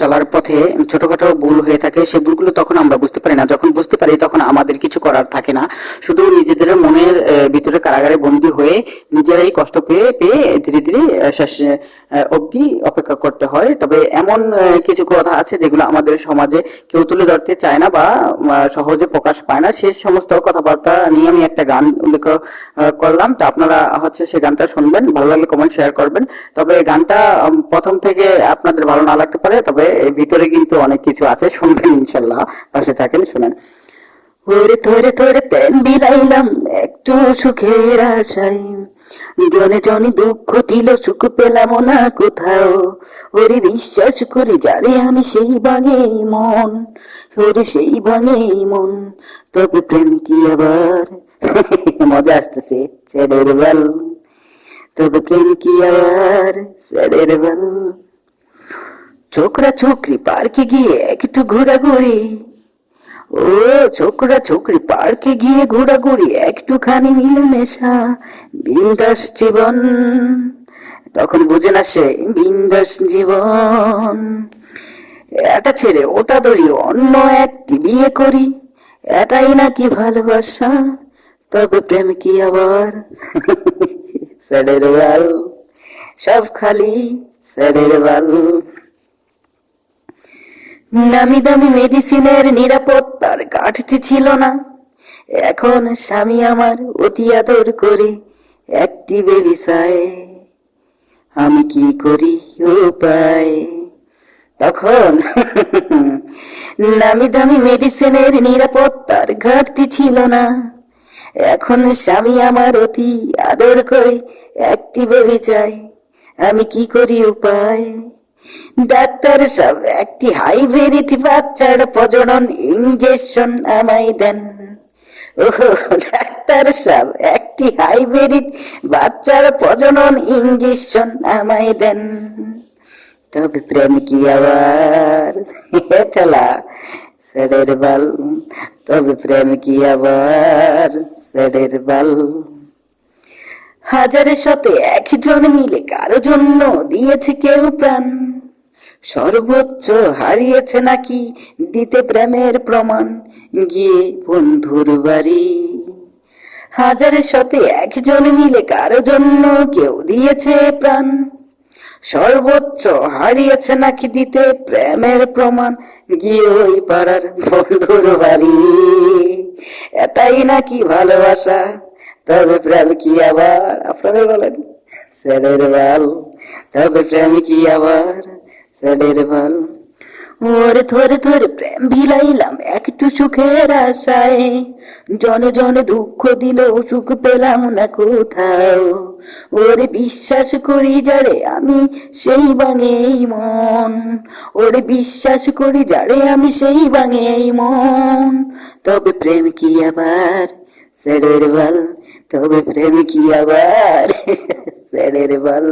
চলার পথে ছোটখাটো ভুল হয়ে থাকে সেই ভুলগুলো তখন আমরা বুঝতে পারি না। যখন বুঝতে পারি, তখন আমাদের কিছু করার থাকে না। শুধু নিজেদের মনের ভিতরে কারাগারে বন্দী হয়ে নিজেরাই কষ্ট পেয়ে পেয়ে ধীরে ধীরে শেষ অবধি অপেক্ষা করতে হয়। তবে এমন কিছু কথা আছে যেগুলো আমাদের সমাজে কেউ তুলে ধরতে চায় না বা সহজে প্রকাশ পায় না। সেই সমস্ত কথাবার্তা নিয়ে আমি একটা গান উল্লেখ করলাম। তো আপনারা হচ্ছে সেই গানটা শুনবেন, ভালো লাগলে কমেন্ট শেয়ার করবেন। তবে গানটা প্রথম থেকে আপনাদের ভালো না লাগতে পারে। তবে এর ভিতরে কিন্তু অনেক কিছু আছে, শুনবেন ইনশাল্লাহ পাশে থাকেন, শুনেন। ওরে তোরে তোরে প্রেম বিলাইলাম, একটু সুখের আশায়। জনে জনে দুঃখ দিল, সুখ পেলাম না কোথাও। ওরে বিশ্বাস করে যারে আমি সেই ভাঙে মন, ওরে সেই ভাঙে মন। তবে প্রেম কি আবার? মজা আসতেছে ছেড়ের বল। তবে প্রেম কি আবার? ছেড়ের বল। ছোকরা ছোকরি পার্কে গিয়ে একটু ঘোরাঘুরি। ও ছোকরা ছোকরি পার্কে গিয়ে ঘোরাঘুরি, একটুখানি মিলেমিশা, বিন্দাস জীবন। তখন বুঝে না সে বিন্দাস জীবন। এটা ছেড়ে ওটা ধরি অন্য একটি বিয়ে করি, এটাই নাকি ভালোবাসা? তবে প্রেম কি আবার? সেডের বাল, সব খালি সেডের বাল। নামি দামি মেডিসিনের নিরাপত্তার ঘাটতি ছিল না। এখন স্বামী আমার অতি আদর করে একটি বেবি চায়। আমি কি করি উপায়? তখন নামি দামি মেডিসিনের নিরাপত্তার ঘাটতি ছিল না। এখন স্বামী আমার অতি আদর করে একটি বেবি চাই আমি কি করি উপায়? ডাক্তার সব একটি হাই ভেরিটি বাচ্চার প্রজনন ইঞ্জেকশন আমায় দেন। ডাক্তার একটি বাচ্চার প্রজনন ইঞ্জেকশন আমায় দেন। তবে প্রেম কি আবার চলা সেডের বাল। তবে প্রেম কি আবার সেডের বাল। হাজারে শতে একজন মিলে কারও জন্য দিয়েছে কেউ প্রাণ। সর্বোচ্চ হারিয়েছে নাকি দিতে প্রেমের প্রমাণ? গিয়ে বন্ধুর বাড়ি। হাজারের সাথে একজন মিলে কারও জন্য কেউ দিয়েছে প্রাণ? সর্বোচ্চ হারিয়েছে নাকি দিতে প্রেমের প্রমাণ? গিয়ে ওই পাড়ার বন্ধুর বাড়ি। এটাই নাকি ভালোবাসা? তবে প্রেম কি আবার? আপনারা বলেন ছেলের বাল। তবে প্রেম কি আবার? ছেলের বাল ওরে ধরে ধরে প্রেম ভিলাইলাম একটু সুখের আশায়। জনে জনে দুঃখ দিল, সুখ পেলাম না কোথাও। ওরে বিশ্বাস করি যারে আমি সেই বাঙে মন। ওরে বিশ্বাস করি যারে আমি সেই বাঙে মন। তবে প্রেম কি আবার? ছেড়ের বল তবে প্রেম কি আবার? ছেড়ের বল